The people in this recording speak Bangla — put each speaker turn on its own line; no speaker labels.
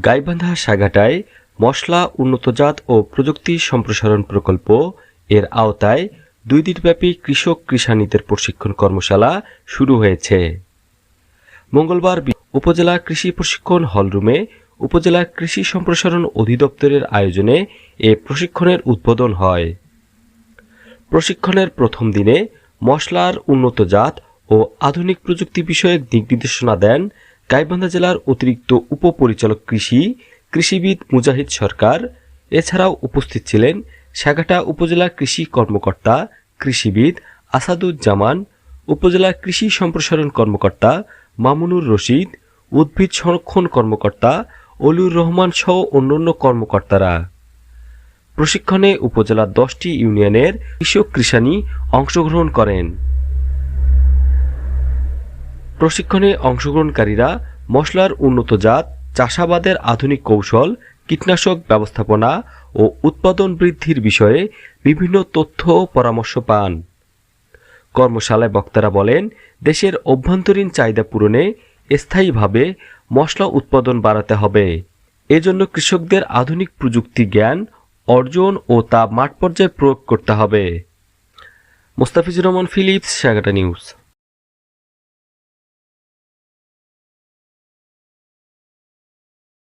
গাইবান্ধা সাগাটায় মশলা উন্নতজাত ও প্রযুক্তি সম্প্রসারণ প্রকল্প এর আওতায় দুই দিনব্যাপী কৃষক কৃষানীদের প্রশিক্ষণ কর্মশালা শুরু হয়েছে। মঙ্গলবার উপজেলা কৃষি প্রশিক্ষণ হলরুমে উপজেলা কৃষি সম্প্রসারণ অধিদপ্তরের আয়োজনে এ প্রশিক্ষণের উদ্বোধন হয়। প্রশিক্ষণের প্রথম দিনে মশলার উন্নত জাত ও আধুনিক প্রযুক্তি বিষয়ক দিক নির্দেশনা দেন গাইবান্ধা জেলার অতিরিক্ত উপপরিচালক কৃষি, কৃষিবিদ মুজাহিদ সরকার। এছাড়াও উপস্থিত ছিলেন সাগাটা উপজেলা কৃষি কর্মকর্তা, কৃষিবিদ আসাদুজ্জামান, উপজেলা কৃষি সম্প্রসারণ কর্মকর্তা মামুনুর রশিদ, উদ্ভিদ সংরক্ষণ কর্মকর্তা অলিউর রহমান সহ অন্যান্য কর্মকর্তারা। প্রশিক্ষণে উপজেলার দশটি ইউনিয়নের কৃষক কৃষানি অংশগ্রহণ করেন। প্রশিক্ষণে অংশগ্রহণকারীরা মশলার উন্নত জাত, চাষাবাদের আধুনিক কৌশল, কীটনাশক ব্যবস্থাপনা ও উৎপাদন বৃদ্ধির বিষয়ে বিভিন্ন তথ্য ও পরামর্শ পান। কর্মশালায় বক্তারা বলেন, দেশের অভ্যন্তরীণ চাহিদা পূরণে স্থায়ীভাবে মশলা উৎপাদন বাড়াতে হবে। এজন্য কৃষকদের আধুনিক প্রযুক্তি জ্ঞান, অর্জন ও তা মাঠ পর্যায়ে প্রয়োগ করতে হবে। মোস্তাফিজুর রহমান, ফিলিপস, সাগাটা নিউজ।